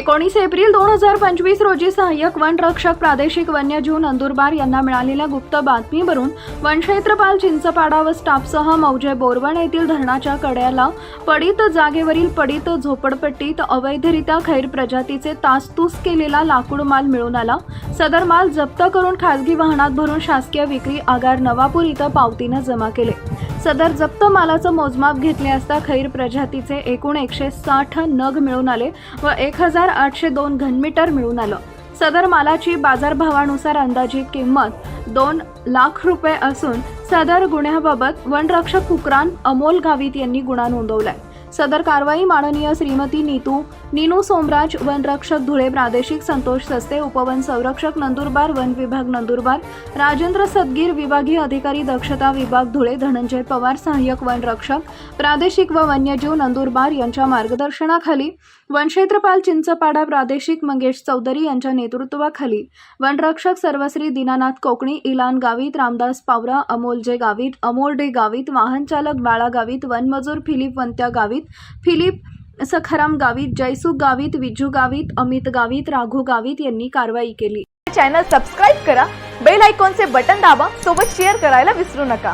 एकोणीस एप्रिल दोन हजार पंचवीस रोजी सहाय्यक वनरक्षक प्रादेशिक वन्यजीव नंदुरबार यांना मिळालेल्या गुप्त बातमीवरून वनक्षेत्रपाल चिंचपाडा व स्टाफसह मौजे बोरवण येथील धरणाच्या कड्याला पडित जागेवरील पडित झोपडपट्टीत अवैधरित्या खैर प्रजातीचे तासतूस केलेला लाकूड माल मिळून आला. सदर माल जप्त करून खासगी वाहनात भरून शासकीय विक्री आगार नवापूर इथं पावतीनं जमा केले. सदर जप्त मालाचं मोजमाप घेतले असता खैर प्रजातीचे एकूण एकशे साठ नग मिळून आले व एक हजार आठशे दोन घनमीटर मिळून आलं. सदर मालाची बाजारभावानुसार अंदाजित किंमत दोन लाख रुपये असून सदर गुन्ह्याबाबत वनरक्षक कुकरान अमोल गावित यांनी गुन्हा नोंदवलाय. सदर कारवाई माननीय श्रीमती नीतू नीनू सोमराज वनरक्षक धुळे प्रादेशिक संतोष सस्ते उपवन संरक्षक नंदुरबार वन विभाग नंदुरबार राजेंद्र सदगीर विभागीय अधिकारी दक्षता विभाग धुळे धनंजय पवार सहाय्यक वनरक्षक प्रादेशिक व वन्यजीव नंदुरबार यांच्या मार्गदर्शनाखाली वनक्षेत्रपाल चिंचपाडा प्रादेशिक मंगेश चौधरी यांच्या नेतृत्वाखाली वनरक्षक सर्वश्री दीनानाथ कोकणी इलान गावित रामदास पावरा अमोलजे गावित अमोलडे गावित वाहनचालक बाळा गावित वनमजूर फिलिप वंत्या गावित फिलिप सखाराम गावित जयसुख गावित विजू गावित अमित गावित राघू गावित यांनी कारवाई केली. चॅनल सबस्क्राईब करा बेल आयकॉनचे बटन दाबा सोबत शेअर करायला विसरू नका.